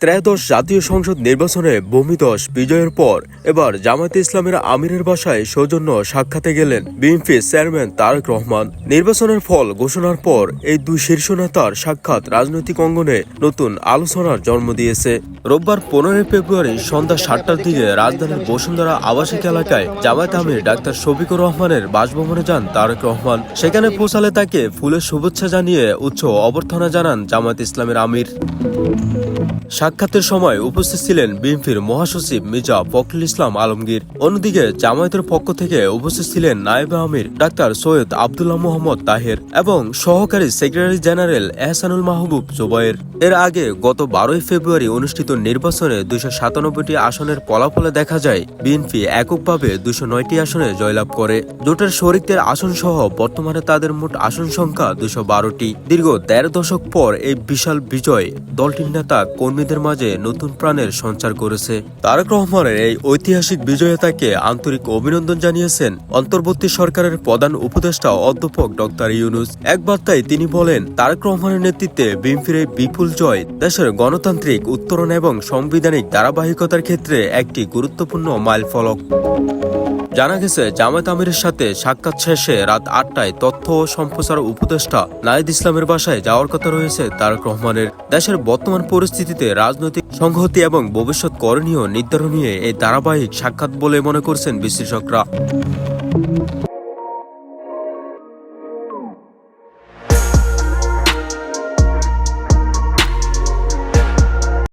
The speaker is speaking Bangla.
ত্রয়োদশ জাতীয় সংসদ নির্বাচনে ভূমিদশ বিজয়ের পর এবার জামায়াতে ইসলামের আমিরের বাসায় সৌজন্য সাক্ষাতে গেলেন বিএনপি চেয়ারম্যান তারেক রহমান। নির্বাচনের ফল ঘোষণার পর এই দুই শীর্ষ নেতার সাক্ষাৎ রাজনৈতিক অঙ্গনে নতুন আলোচনার জন্ম দিয়েছে। রোববার পনেরোই ফেব্রুয়ারি সন্ধ্যা সাতটার দিকে রাজধানীর বসুন্ধরা আবাসিক এলাকায় জামায়াত আমির ডাক্তার শফিকুর রহমানের বাসভবনে যান তারেক রহমান। সেখানে পৌঁছালে তাকে ফুলের শুভেচ্ছা জানিয়ে উচ্চ অভ্যর্থনা জানান জামায়াত ইসলামের আমির। সাক্ষাতের সময় উপস্থিত ছিলেন বিএনপির মহাসচিব মির্জা ফখরুল ইসলাম আলমগীর। অন্যদিকে জামায়াতের পক্ষ থেকে উপস্থিত ছিলেন নায়েব আমির, ডাক্তার সৈয়দ আবদুল্লাহ মোহাম্মদ তাহের এবং সহকারী সেক্রেটারি জেনারেল এহসানুল মাহবুব জোবায়ের। এর আগে গত বারোই ফেব্রুয়ারি অনুষ্ঠিত নির্বাচনে দুইশো সাতানব্বইটি আসনের ফলাফলে দেখা যায়, বিএনপি এককভাবে দুশো নয়টি আসনে জয়লাভ করে। জোটের শরিকদের আসন সহ বর্তমানে তাদের মোট আসন সংখ্যা দুশো বারোটি। দীর্ঘ দেড় দশক পর এই বিশাল বিজয় দলটির নেতা কর্মীদের মাঝে নতুন প্রাণের সঞ্চার করেছে। তারেক রহমানের এই ঐতিহাসিক বিজয়তাকে আন্তরিক অভিনন্দন জানিয়েছেন অন্তর্বর্তী সরকারের প্রধান উপদেষ্টা অধ্যাপক ডক্টর ইউনুস। এক বার্তায় তিনি বলেন, তারেক রহমানের নেতৃত্বে এই বিপুল জয়, দেশের গণতান্ত্রিক উত্তরণ এবং সাংবিধানিক ধারাবাহিকতার ক্ষেত্রে একটি গুরুত্বপূর্ণ মাইল ফলক। জানা গেছে, জামায়াত আমিরের সাথে সাক্ষাৎ শেষে রাত আটটায় তথ্য ও সম্প্রচার উপদেষ্টা নাহিদ ইসলামের বাসায় যাওয়ার কথা রয়েছে তারেক রহমানের। দেশের বর্তমান পরিস্থিতিতে রাজনৈতিক সংহতি এবং ভবিষ্যৎ করণীয় নির্ধারণ নিয়ে এই ধারাবাহিক সাক্ষাৎ বলে মনে করছেন বিশ্লেষকরা।